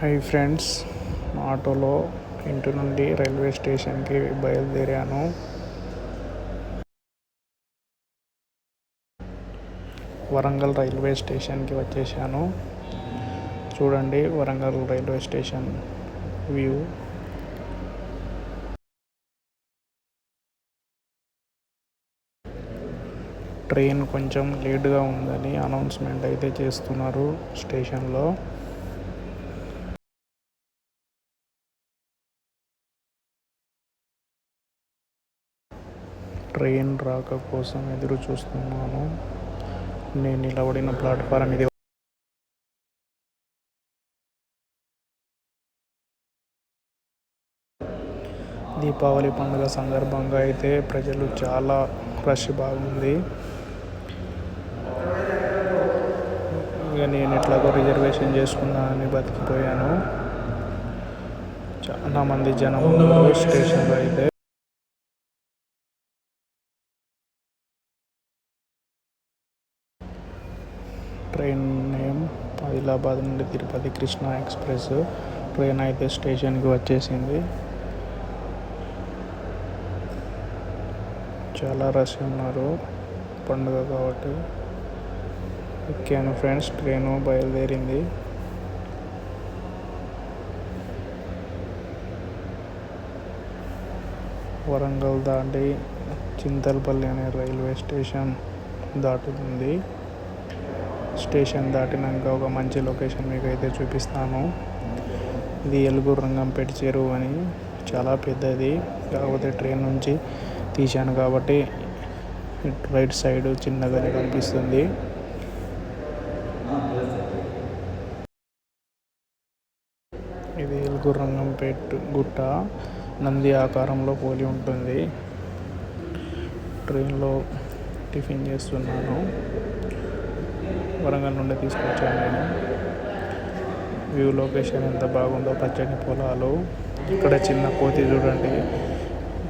Hi friends ఆటోలో ఇంటి నుండి రైల్వే స్టేషన్కి బయలుదేరాను. వరంగల్ రైల్వే స్టేషన్కి వచ్చేసాను. చూడండి Warangal railway station view. Train కొంచెం లేట్గా ఉందని అనౌన్స్మెంట్ అయితే చేస్తున్నారు స్టేషన్లో. ట్రైన్ రాక కోసం ఎదురు చూస్తున్నాను. నేను నిలబడిన ప్లాట్ఫారం ఇది. దీపావళి పండుగ సందర్భంగా అయితే ప్రజలు చాలా రష్ బాగుంది. ఇక నేను ఎట్లాగో రిజర్వేషన్ చేసుకున్నా అని బతికిపోయాను. చాలా మంది జనం స్టేషన్లో అయితే ట్రైన్ ఆదిలాబాద్ నుండి తిరుపతి కృష్ణ ఎక్స్ప్రెస్ ట్రైన్ అయితే స్టేషన్కి వచ్చేసింది. చాలా రష్ ఉన్నారు పండుగ కాబట్టి. ఎక్కాను ఫ్రెండ్స్ ట్రైను బయలుదేరింది. వరంగల్ దాటి చింతల్పల్లి అనే రైల్వే స్టేషన్ దాటుతుంది. స్టేషన్ దాటినాక ఒక మంచి లొకేషన్ మీకు అయితే చూపిస్తాను. ఇది ఎలుగురు రంగంపేట చెరువు అని చాలా పెద్దది. కాకపోతే ట్రైన్ నుంచి తీశాను కాబట్టి రైట్ సైడ్ చిన్నగానే కనిపిస్తుంది. ఇది ఎలుగురు రంగంపేట గుట్ట. నంది ఆకారంలో పోలి ఉంటుంది. ట్రైన్లో టిఫిన్ చేస్తున్నాను. వరంగల్ నుండి తీసుకొచ్చాను నేను. వ్యూ లొకేషన్ ఎంత బాగుందో పచ్చని పొలాలు ఇక్కడ చిన్న కోతి చూడండి.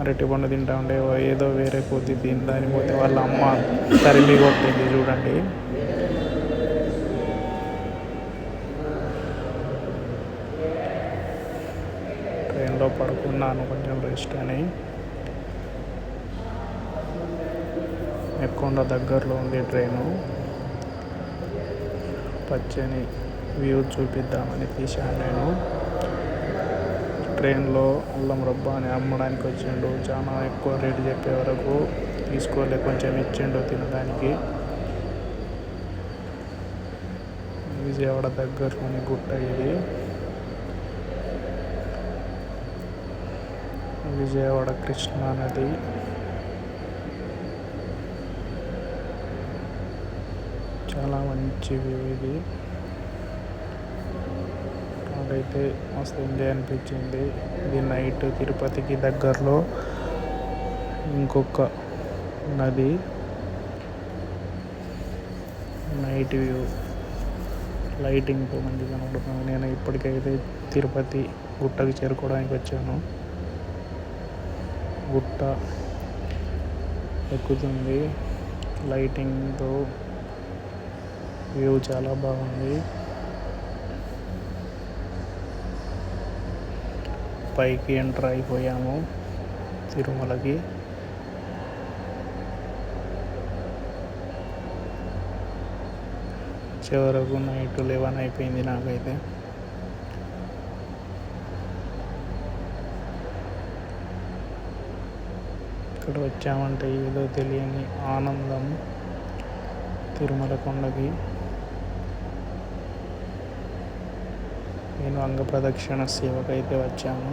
అరటి పండు తింటా ఉండే ఏదో వేరే కోతి తిందని పోతే వాళ్ళ అమ్మ తరిమి కొట్టింది చూడండి. ట్రైన్లో పడుకున్నాను కొంచెం రెస్ట్ అని. ఎక్కువ దగ్గరలో ఉంది ట్రైను. పచ్చని వ్యూ చూపిద్దామని తీశాను నేను. ట్రైన్లో అల్లం రబ్బ అని అమ్మడానికి వచ్చిండు. చాలా ఎక్కువ రేటు చెప్పే వరకు తీసుకోలే కొంచెం ఇచ్చిండు తినడానికి. విజయవాడ దగ్గరలోని గుట్ట ఇది. విజయవాడ కృష్ణా నది. చాలా మంచి వ్యూ ఇది నాకైతే మస్తు ఎంజాయ్ అనిపించింది. ఇది నైట్ తిరుపతికి దగ్గరలో ఇంకొక నది. Night view. లైటింగ్తో మంచిగా కనబడుతుంది. నేను ఇప్పటికైతే తిరుపతి గుట్టకి చేరుకోవడానికి వచ్చాను. గుట్ట ఎక్కుతుంది. లైటింగ్తో వ్యూ చాలా బాగుంది. పైకి ఎంటర్ అయిపోయాము తిరుమలకి. చివరకు నైట్ లెవెన్ అయిపోయింది నాకైతే. ఇక్కడ వచ్చామంటే ఏదో తెలియని ఆనందం తిరుమల కొండకి. నేను అంగ ప్రదక్షిణ సేవకైతే వచ్చాను.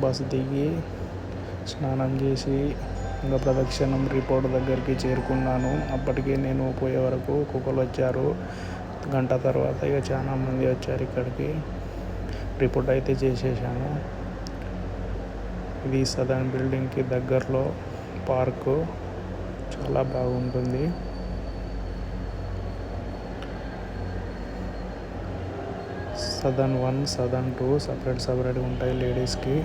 బస్ దిగి స్నానం చేసి అంగ ప్రదక్షిణం రిపోర్ట్ దగ్గరికి చేరుకున్నాను. అప్పటికే నేను పోయే వరకు కుక్కలు వచ్చారు. గంట తర్వాత ఇక చాలా మంది వచ్చారు ఇక్కడికి. రిపోర్ట్ అయితే చేసేసాను. ఇది సదర్న్ బిల్డింగ్కి దగ్గరలో పార్కు. చాలా బాగుంటుంది. Sadan one Sadan two separate సపరేట్గా ఉంటాయి లేడీస్కి.